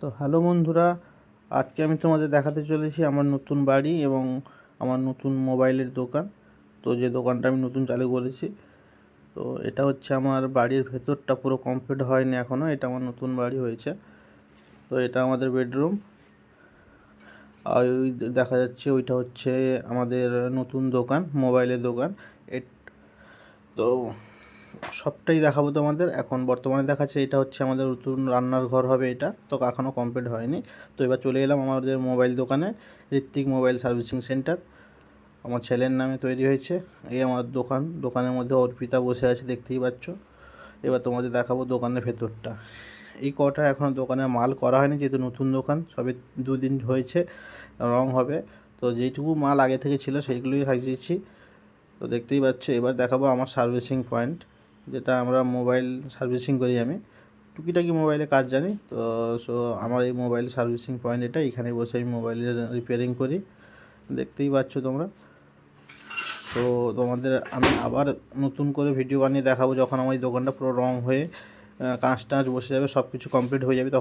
তো হ্যালো বন্ধুরা, আজকে আমি তোমাদের দেখাতে চলেছি আমার নতুন বাড়ি এবং আমার নতুন মোবাইলের দোকান। তো যে দোকানটা আমি নতুন চালু করেছি, তো এটা হচ্ছে আমার বাড়ির ভেতরটা পুরো কমপ্লিট হয়নি এখনও এটা আমার নতুন বাড়ি হয়েছে। তো এটা আমাদের বেডরুম আর ওই দেখা যাচ্ছে ওইটা হচ্ছে আমাদের নতুন দোকান, মোবাইলের দোকান। তো সবটাই দেখাবো তোমাদের। এখন বর্তমানে দেখাচ্ছে এটা হচ্ছে আমাদের নতুন রান্নার ঘর হবে এটা। তো এখনও কমপ্লিট হয়নি। তো এবার চলে এলাম আমাদের মোবাইল দোকানে, ঋত্বিক মোবাইল সার্ভিসিং সেন্টার আমার ছেলের নামে তৈরি হয়েছে। এই আমার দোকান। দোকানের মধ্যে অর্পিতা বসে আছে, দেখতেই পাচ্ছ। এবার তোমাদের দেখাবো দোকানের ভেতরটা। এই কটা এখনও দোকানে মাল করা হয়নি, যেহেতু নতুন দোকান, সবে দুদিন হয়েছে, রং হবে। তো যেইটুকু মাল আগে থেকে ছিল সেইগুলোই সাজিয়েছি। তো দেখতেই পাচ্ছ, এবার দেখাবো আমার সার্ভিসিং পয়েন্ট যেটা আমরা মোবাইল সার্ভিসিং করি আমি। টুকিটাকি মোবাইলে কাজ জানি, তো সো আমার এই মোবাইল সার্ভিসিং পয়েন্ট এটা এখানে বসে আমি মোবাইলের রিপেয়ারিং করি। দেখতেই পাচ্ছ তোমরা। সো তোমাদের আমি আবার নতুন করে ভিডিও বানিয়ে দেখাবো যখন আমার এই দোকানটা পুরো রং হয়ে কাঁচ টাঁচ বসে যাবে সব কিছু কমপ্লিট হয়ে যাবে, তখন